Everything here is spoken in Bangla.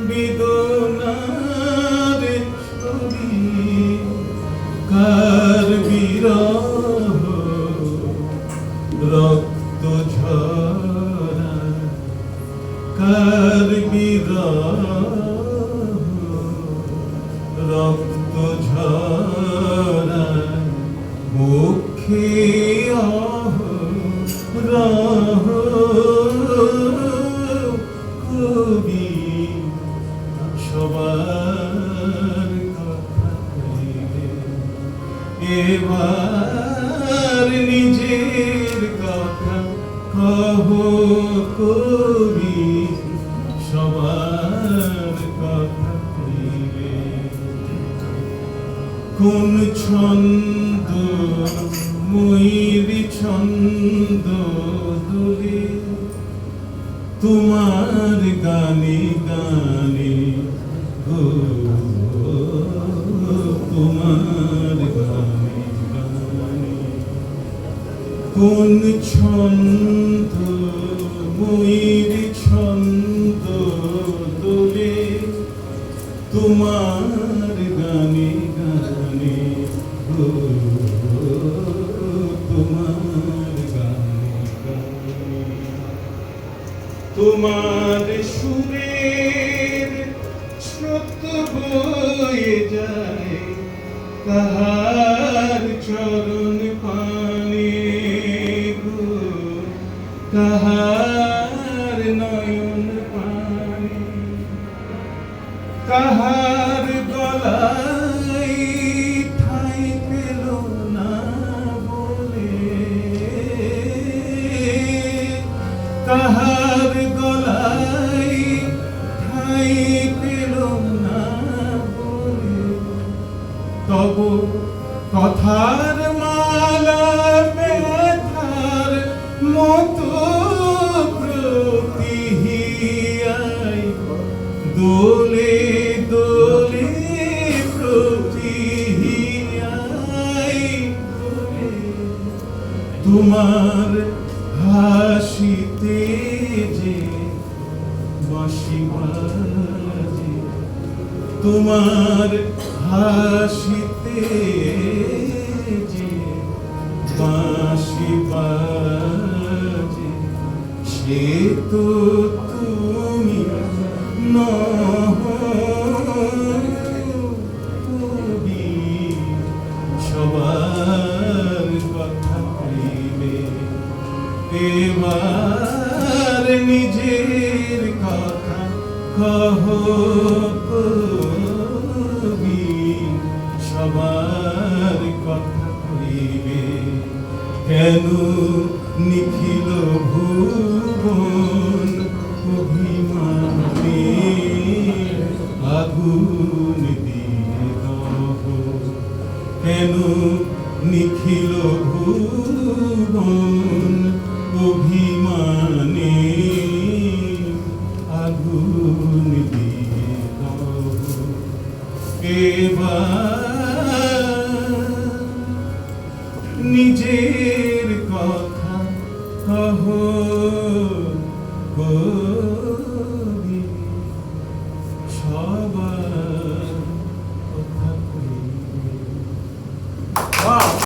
বেদনার ছবি কার বিরহ? রক্ত ঝরা কার বিরহ? রক্ত ঝরা মুখে রহ কবি এবার নিজের কথা কহ কবি, সবার কথা কইবে। কোন ছন্দ ময়ূর ছন্দ দুলে তোমার গানে গানে গো, তোমার গানে গানে কোন ছন্দ, ময়ূর ছন্দ দোলে তোমার গানে গানে তোমার গানে গানে তোমার সুরের স্রোত বয়ে যায়। কাহার চরণ কাহার নয়ন পানে কাহার গলাই ঠাই পেল না বলে, কাহার গলাই ঠাই পেল না বলে, তব কথার মালা মতো প্রতিহিয়াই দোলে দোলে প্রতিহিয়াই তোমার হাসিতে যে বাঁশি বাজে তোমার হাসিতে যে বাজে। সে তো তুমি নহ সবার কথা প্রেমে এবার নিজের কথা কহ কেন নিখিল ভুবন অভিমানে আগুন দিয়ে কেন নিখিল ভুবন অভিমানে আগুন দিয়ে দাও। নিজের কথা কহ